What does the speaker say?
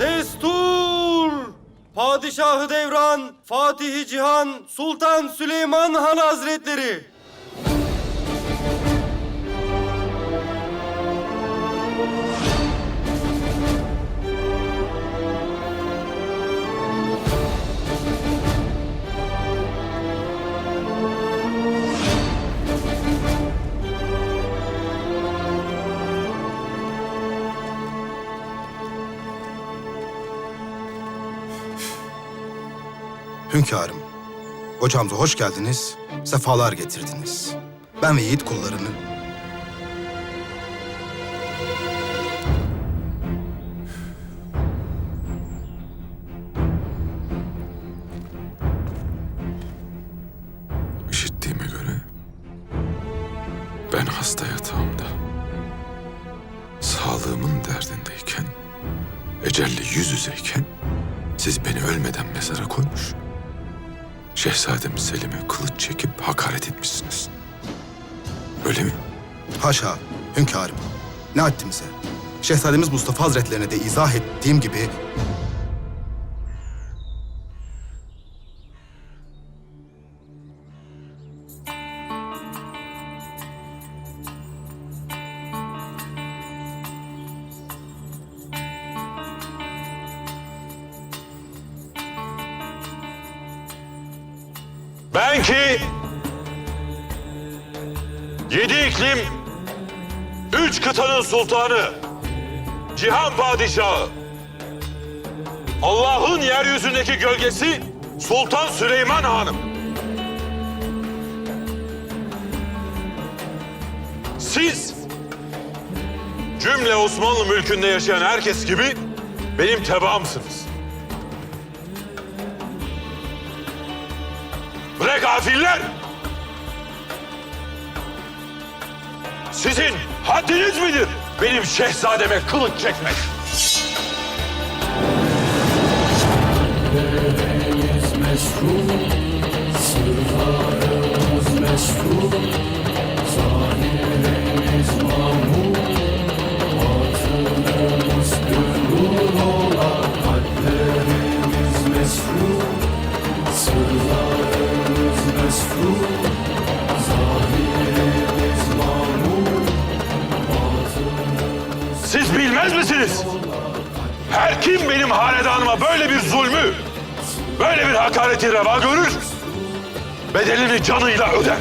Destur! Padişahı Devran, Fatihi Cihan, Sultan Süleyman Han Hazretleri. Hünkârım, hocamıza hoş geldiniz, sefalar getirdiniz. Ben ve yiğit kullarını İşittiğime göre ben hasta yatağımda sağlığımın derdindeyken ecelle yüz yüzeyken siz beni ölmeden mezara koymuş. Şehzadem Selim'e kılıç çekip hakaret etmişsiniz. Öyle mi? haşa, hünkârım. Ne haddimize? Şehzademiz Mustafa Hazretlerine de izah ettiğim gibi Ben ki yedi iklim, üç kıtanın sultanı, cihan padişahı, Allah'ın yeryüzündeki gölgesi Sultan Süleyman Hanım. Siz cümle Osmanlı mülkünde yaşayan herkes gibi benim tebaamsınız. Gafiller! Sizin haddiniz midir benim şehzademe kılıç çekmek? Siz bilmez misiniz? Her kim benim hanedanıma böyle bir zulmü, böyle bir hakareti reva görür, bedelini canıyla öder.